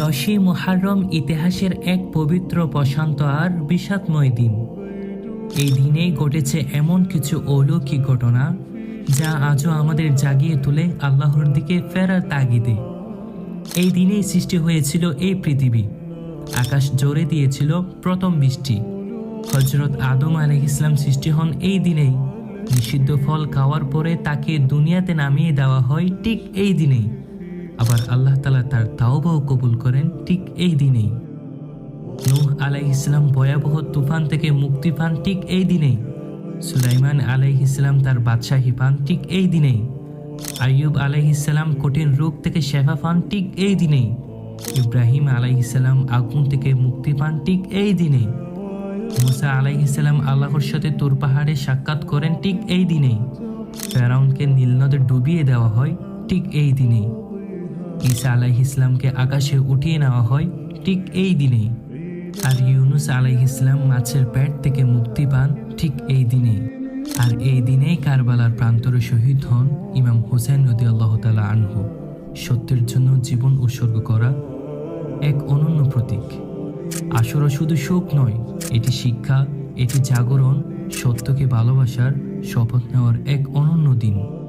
দশই মুহাররম ইতিহাসের এক পবিত্র প্রশান্ত আর বিষাদময় দিন। এই দিনেই ঘটেছে এমন কিছু অলৌকিক ঘটনা, যা আজও আমাদের জাগিয়ে তুলে আল্লাহর দিকে ফেরার তাগিদে। এই দিনেই সৃষ্টি হয়েছিল এই পৃথিবী। আকাশ জোরে দিয়েছিল প্রথম বৃষ্টি। হজরত আদম আলহ ইসলাম সৃষ্টি হন এই দিনেই। নিষিদ্ধ ফল খাওয়ার পরে তাকে দুনিয়াতে নামিয়ে দেওয়া হয় ঠিক এই দিনেই। আবার আল্লাহ তালা তার তাওবাও কবুল করেন ঠিক এই দিনেই। নূহ আলাই ইসলাম ভয়াবহ তুফান থেকে মুক্তি পান ঠিক এই দিনেই। সুলাইমান আলাই ইসলাম তার বাদশাহী পান ঠিক এই দিনেই। আইয়ুব আলাই ইসলাম কঠিন রোগ থেকে শেফা পান ঠিক এই দিনেই। ইব্রাহিম আলাই ইসলাম আগুন থেকে মুক্তি পান ঠিক এই দিনেই। মুসা আলাই ইসলাম আল্লাহর সাথে তুর পাহাড়ে সাক্ষাৎ করেন ঠিক এই দিনেই। ফেরাউনকে নীলনদে ডুবিয়ে দেওয়া হয় ঠিক এই দিনেই। ঈসা আলাহ ইসলামকে আকাশে উঠিয়ে নেওয়া হয় ঠিক এই দিনেই। আর ইউনুস আলাহ ইসলাম মাছের প্যাট থেকে মুক্তি পান ঠিক এই দিনেই। আর এই দিনেই কারবালার প্রান্তরে শহীদ হন ইমাম হুসেন নদী আল্লাহ তালা আনহু। সত্যের জন্য জীবন উৎসর্গ করা এক অনন্য প্রতীক। আসরা শুধু শোক নয়, এটি শিক্ষা, এটি জাগরণ, সত্যকে ভালোবাসার শপথ নেওয়ার এক অনন্য দিন।